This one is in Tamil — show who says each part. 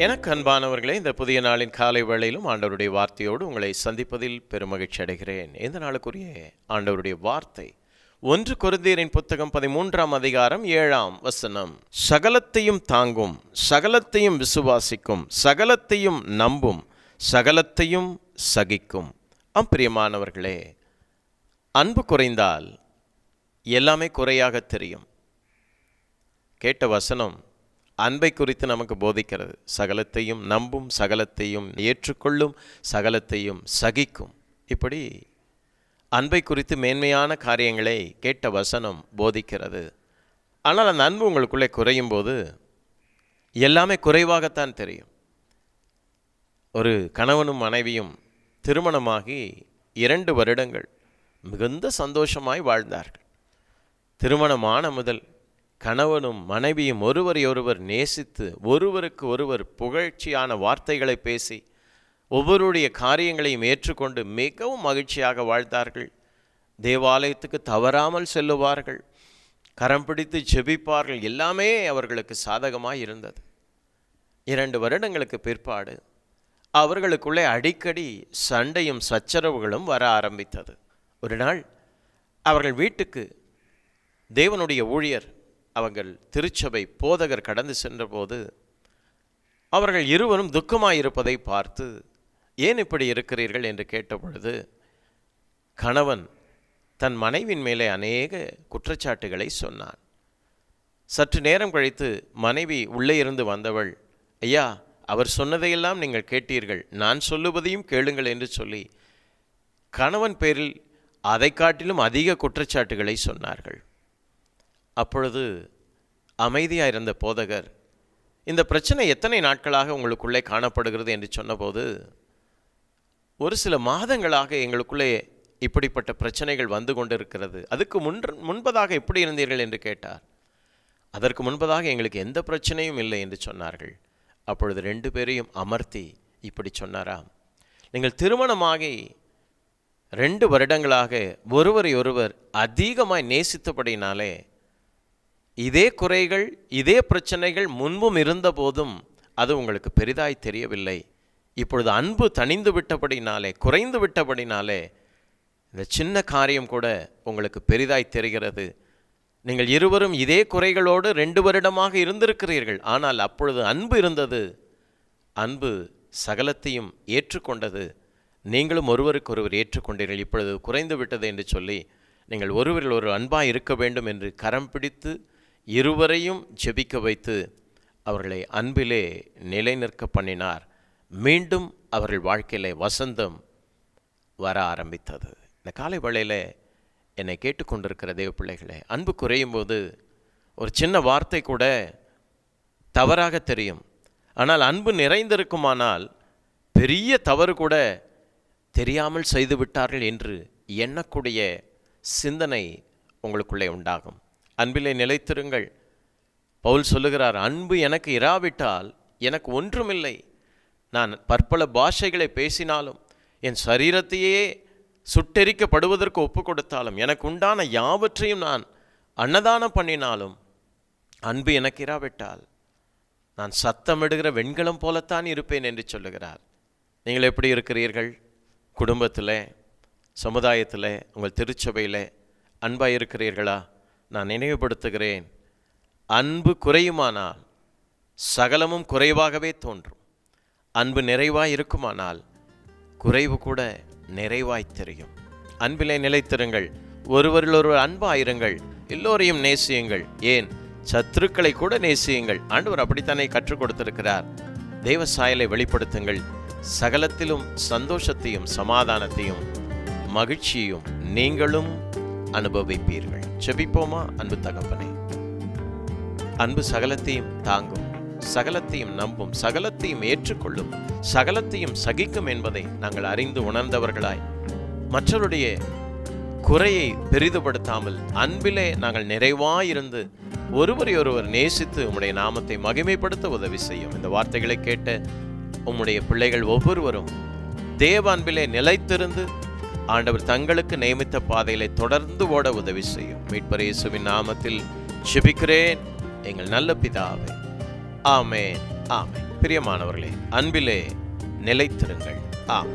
Speaker 1: எனக்கு அன்பானவர்களே இந்த புதிய நாளின் காலை வேளையிலும் ஆண்டவருடைய வார்த்தையோடு உங்களை சந்திப்பதில் பெருமகிழ்ச்சி அடைகிறேன். இந்த நாளுக்குரிய ஆண்டவருடைய வார்த்தை ஒன்று குருந்தீரின் புத்தகம் பதிமூன்றாம் அதிகாரம் ஏழாம் வசனம். சகலத்தையும் தாங்கும் சகலத்தையும் விசுவாசிக்கும் சகலத்தையும் நம்பும் சகலத்தையும் சகிக்கும். அம்பிரியமானவர்களே அன்பு குறைந்தால் எல்லாமே குறையாக தெரியும். கேட்ட வசனம் அன்பை குறித்து நமக்கு போதிக்கிறது. சகலத்தையும் நம்பும் சகலத்தையும் ஏற்றுக்கொள்ளும் சகலத்தையும் சகிக்கும். இப்படி அன்பை குறித்து மேன்மையான காரியங்களை கேட்ட வசனம் போதிக்கிறது. ஆனால் அந்த அன்பு உங்களுக்குள்ளே குறையும் போது எல்லாமே குறைவாகத்தான் தெரியும். ஒரு கணவனும் மனைவியும் திருமணமாகி இரண்டு வருடங்கள் மிகுந்த சந்தோஷமாய் வாழ்ந்தார்கள். திருமணமான முதல் கணவனும் மனைவியும் ஒருவரை ஒருவர் நேசித்து ஒருவருக்கு ஒருவர் புகழ்ச்சியான வார்த்தைகளை பேசி ஒவ்வொருடைய காரியங்களையும் ஏற்றுக்கொண்டு மிகவும் மகிழ்ச்சியாக வாழ்ந்தார்கள். தேவாலயத்துக்கு தவறாமல் செல்லுவார்கள். கரம் பிடித்து ஜெபிப்பார்கள் எல்லாமே அவர்களுக்கு சாதகமாக இருந்தது. இரண்டு வருடங்களுக்கு பிற்பாடு அவர்களுக்குள்ளே அடிக்கடி சண்டையும் சச்சரவுகளும் வர ஆரம்பித்தது. ஒரு நாள் அவர்கள் வீட்டுக்கு தேவனுடைய ஊழியர் அவங்கள் திருச்சபை போதகர் கடந்து சென்றபோது அவர்கள் இருவரும் துக்கமாயிருப்பதை பார்த்து ஏன் இப்படி இருக்கிறீர்கள்? என்று கேட்டபொழுது கணவன் தன் மனைவின் மேலே அநேக குற்றச்சாட்டுகளை சொன்னான். சற்று நேரம் கழித்து மனைவி உள்ளே இருந்து வந்தவள் ஐயா அவர் சொன்னதையெல்லாம் நீங்கள் கேட்டீர்கள். நான் சொல்லுவதையும் கேளுங்கள் என்று சொல்லி கணவன் பேரில் அதை காட்டிலும் அதிக குற்றச்சாட்டுகளை சொன்னார்கள். அப்பொழுது அமைதியாக இருந்த போதகர் இந்த பிரச்சனை எத்தனை நாட்களாக உங்களுக்குள்ளே காணப்படுகிறது? என்று சொன்னபோது ஒரு சில மாதங்களாக எங்களுக்குள்ளே இப்படிப்பட்ட பிரச்சனைகள் வந்து கொண்டிருக்கிறது. அதுக்கு முன் முன்பதாக எப்படி இருந்தீர்கள்? என்று கேட்டார். அதற்கு முன்பதாக எங்களுக்கு எந்த பிரச்சனையும் இல்லை என்று சொன்னார்கள். அப்பொழுது ரெண்டு பேரையும் அமர்த்தி இப்படி சொன்னாராம். நீங்கள் திருமணமாகி ரெண்டு வருடங்களாக ஒருவரை ஒருவர் அதிகமாய் நேசித்தபடினாலே இதே குறைகள் இதே பிரச்சனைகள் முன்பும் இருந்தபோதும் அது உங்களுக்கு பெரிதாய் தெரியவில்லை. இப்பொழுது அன்பு தணிந்து விட்டபடினாலே குறைந்து விட்டபடினாலே இந்த சின்ன காரியம் கூட உங்களுக்கு பெரிதாய் தெரிகிறது. நீங்கள் இருவரும் இதே குறைகளோடு ரெண்டு வருடமாக இருந்திருக்கிறீர்கள். ஆனால் அப்பொழுது அன்பு இருந்தது. அன்பு சகலத்தையும் ஏற்றுக்கொண்டது. நீங்களும் ஒருவருக்கொருவர் ஏற்றுக்கொண்டீர்கள். இப்பொழுது குறைந்து விட்டது என்று சொல்லி நீங்கள் ஒருவரில் ஒரு அன்பாக இருக்க வேண்டும் என்று கரம் பிடித்து இருவரையும் ஜெபிக்க வைத்து அவர்களை அன்பிலே நிலைநிற்க பண்ணினார். மீண்டும் அவர்கள் வாழ்க்கையிலே வசந்தம் வர ஆரம்பித்தது. இந்த காலை வேளையில் என்னை கேட்டுக்கொண்டிருக்கிற தேவ பிள்ளைகளே அன்பு குறையும் போது ஒரு சின்ன வார்த்தை கூட தவறாக தெரியும். ஆனால் அன்பு நிறைந்திருக்குமானால் பெரிய தவறு கூட தெரியாமல் செய்து விட்டார்கள் என்று எண்ணக்கூடிய சிந்தனை உங்களுக்குள்ளே உண்டாகும். அன்பிலே நிலைத்திருங்கள். பவுல் சொல்லுகிறார் அன்பு எனக்கு இராவிட்டால் எனக்கு ஒன்றுமில்லை. நான் பற்பல பாஷைகளை பேசினாலும் என் சரீரத்தையே சுட்டெரிக்கப்படுவதற்கு ஒப்பு கொடுத்தாலும் எனக்கு உண்டான யாவற்றையும் நான் அன்னதானம் பண்ணினாலும் அன்பு எனக்கு இராவிட்டால் நான் சத்தமிடுகிற வெண்கலம் போலத்தான் இருப்பேன் என்று சொல்லுகிறார். நீங்கள் எப்படி இருக்கிறீர்கள்? குடும்பத்தில் சமுதாயத்தில் உங்கள் திருச்சபையில் அன்பாக இருக்கிறீர்களா நான் நினைவுபடுத்துகிறேன். அன்பு குறையுமானால் சகலமும் குறைவாகவே தோன்றும். அன்பு நிறைவாய் இருக்குமானால் குறைவு கூட நிறைவாய் தெரியும். அன்பிலே நிலைத்திருங்கள். ஒருவரில் ஒருவர் அன்பாயிருங்கள். எல்லோரையும் நேசியுங்கள். ஏன்? சத்துருக்களை கூட நேசியுங்கள். ஆண்டவர் அப்படித்தானே கற்றுக் கொடுத்திருக்கிறார். தெய்வ சாயலை வெளிப்படுத்துங்கள். சகலத்திலும் சந்தோஷத்தையும் சமாதானத்தையும் மகிழ்ச்சியும் நீங்களும் அனுபவிப்பீர்கள். செபிப்போமா அன்பு தகப்பனே? அன்பு சகலத்தையும் தாங்கும் சகலத்தையும் நம்பும் சகலத்தையும் ஏற்றுக்கொள்ளும் சகலத்தையும் சகிக்கும் என்பதை நாங்கள் அறிந்து உணர்ந்தவர்களாய் மற்றவருடைய குறையை பெரிதுபடுத்தாமல் அன்பிலே நாங்கள் நிறைவாயிருந்து ஒருவரை ஒருவர் நேசித்து உம்முடைய நாமத்தை மகிமைப்படுத்த உதவி செய்யும். இந்த வார்த்தைகளை கேட்ட உம்முடைய பிள்ளைகள் ஒவ்வொருவரும் தேவ அன்பிலே நிலைத்திருந்து ஆண்டவர் தங்களுக்கு நியமித்த பாதையிலே தொடர்ந்து ஓட உதவி செய்யும். மீட்பர் இயேசுவின் நாமத்தில் ஜெபிக்கிறேன். எங்கள் நல்ல பிதாவே ஆமே ஆமென். பிரியமானவர்களே அன்பிலே நிலைத்திருங்கள். ஆம்